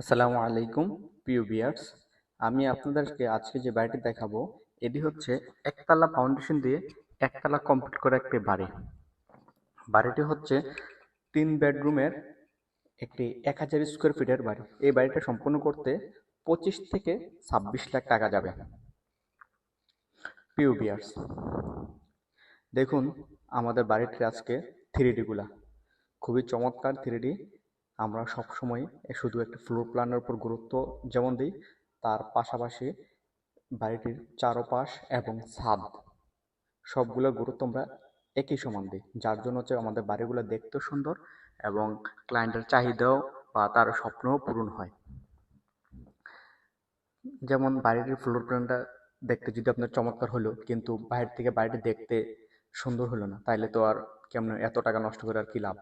আসসালামু আলাইকুম, প্রিয় বিয়ার্স আমি আপনাদেরকে আজকে যে বাড়িটি দেখাবো, এটি হচ্ছে একতলা ফাউন্ডেশন দিয়ে একতলা কমপ্লিট করা একটি বাড়ি। বাড়িটি হচ্ছে তিন বেডরুমের একটি এক হাজার স্কোয়ার ফিটের বাড়ি। এই বাড়িটা সম্পূর্ণ করতে পঁচিশ থেকে ছাব্বিশ লাখ টাকা যাবে। প্রিয় বিয়ার্স দেখুন আমাদের বাড়িটির আজকে থ্রি ডিগুলা খুবই চমৎকার থ্রি আমরা সবসময় শুধু একটা ফ্লোর প্ল্যানের উপর গুরুত্ব যেমন দিই, তার পাশাপাশি বাড়িটির চারপাশ এবং ছাদ, সবগুলো গুরুত্ব আমরা একই সমান দিই। যার জন্য হচ্ছে আমাদের বাড়িগুলো দেখতেও সুন্দর এবং ক্লায়েন্টের চাহিদাও বা তার স্বপ্নও পূরণ হয়। যেমন বাড়িটির ফ্লোর প্ল্যানটা দেখতে যদি আপনার চমৎকার হলো, কিন্তু বাইরে থেকে বাড়িটি দেখতে সুন্দর হলো না, তাইলে তো আর কেমন এত টাকা নষ্ট করে আর কি লাভ?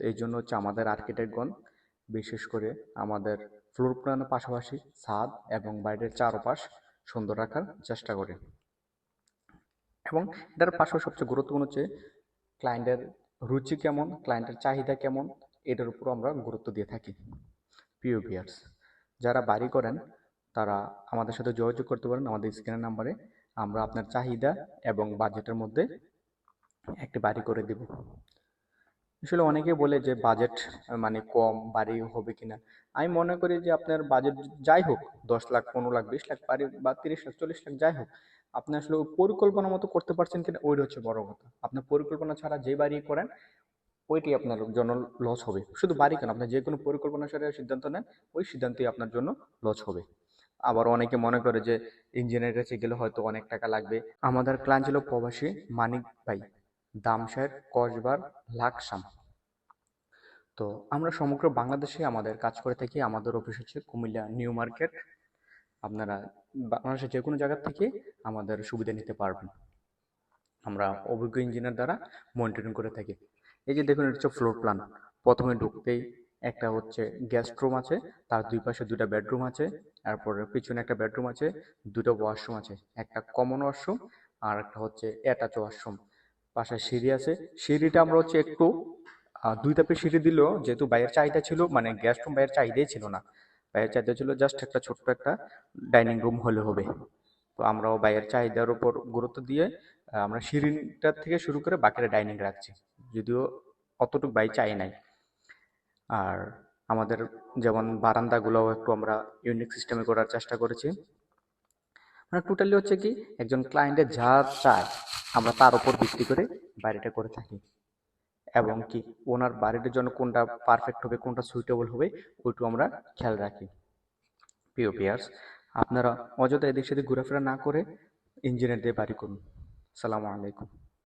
তো এই জন্য হচ্ছে আমাদের আর্কিটেক্টগণ বিশেষ করে আমাদের ফ্লোর প্ল্যানের পাশাপাশি ছাদ এবং বাইরের চারপাশ সুন্দর রাখার চেষ্টা করে। এবং এটার পাশাপাশি সবচেয়ে গুরুত্বপূর্ণ হচ্ছে ক্লায়েন্টের রুচি কেমন ক্লায়েন্টের চাহিদা কেমন, এটার উপর আমরা গুরুত্ব দিয়ে থাকি। প্রিয় ভিয়ার্স যারা বাড়ি করেন, তারা আমাদের সাথে যোগাযোগ করতে পারেন আমাদের স্ক্রিনের নাম্বারে আমরা আপনার চাহিদা এবং বাজেটের মধ্যে একটি বাড়ি করে দিব। আসলে অনেকে বলে যে বাজেট মানে কম বাড়ি হবে কিনা। আমি মনে করি যে আপনার বাজেট যাই হোক, দশ লাখ, পনেরো লাখ, বিশ লাখ, বাড়ি, বা তিরিশ লাখ, চল্লিশ লাখ, যাই হোক, আপনি আসলে পরিকল্পনা মতো করতে পারছেন কিনা, ওইটা হচ্ছে বড় কথা। আপনার পরিকল্পনা ছাড়া যে বাড়ি করেন, ওইটি আপনার জন্য লস হবে। শুধু বাড়ি কেন, আপনি যে কোনো পরিকল্পনা ছাড়া সিদ্ধান্ত নেন, ওই সিদ্ধান্তই আপনার জন্য লস হবে। আবার অনেকে মনে করে যে ইঞ্জিনিয়ারের কাছে গেলে হয়তো অনেক টাকা লাগবে। আমাদের ক্লায়েন্ট ছিল প্রবাসী মানিক ভাই। দামশের কসবার লাকসাম। তো আমরা সমগ্র বাংলাদেশে আমাদের কাজ করে থাকি। আমাদের অফিস হচ্ছে কুমিল্লা নিউ মার্কেট। আপনারা বাংলাদেশের যে কোনো জায়গা থেকে আমাদের সুবিধা নিতে পারবেন। আমরা অভিজ্ঞ ইঞ্জিনিয়ার দ্বারা মনিটরিং করে থাকি। এই যে দেখুন, এটা হচ্ছে ফ্লোর প্ল্যান প্রথমে ঢুকতেই একটা হচ্ছে গেস্ট রুম আছে, তার দুই পাশে দুটা বেডরুম আছে তারপরে পিছনে একটা বেডরুম আছে, দুটো ওয়াশরুম আছে। একটা কমন ওয়াশরুম আর একটা হচ্ছে অ্যাটাচ ওয়াশরুম পাশে সিঁড়ি আছে। সিঁড়িটা আমরা হচ্ছে একটু দুই ধাপে সিঁড়ি দিলেও যেহেতু বাইরের চাহিদা ছিল মানে গেস্ট রুম বাইরের চাহিদাই ছিল না। বাইরের চাহিদা ছিল জাস্ট একটা ছোট্ট একটা ডাইনিং রুম হলে হবে। তো আমরাও বাইরের চাহিদার উপর গুরুত্ব দিয়ে আমরা সিঁড়িটার থেকে শুরু করে বাকিটা ডাইনিং রাখছি। যদিও অতটুকু বাই চাই নাই। আর আমাদের যেমন বারান্দাগুলোও একটু আমরা ইউনিক সিস্টেমে করার চেষ্টা করেছি। মানে টোটালি হচ্ছে কি একজন ক্লায়েন্টের যা চায়, আমরা তার উপর ভিত্তি করে বাড়িটা করে থাকি। এবং কি ওনার বাড়িটার জন্য কোনটা পারফেক্ট হবে, কোনটা সুইটেবল হবে ওইটু আমরা খেয়াল রাখি। প্রিয় পিয়ার্স আপনারা অযথা এদিক সেদিক ঘোরাফেরা না করে ইঞ্জিনিয়ার দিয়ে বাড়ি করুন। সালামু আলাইকুম।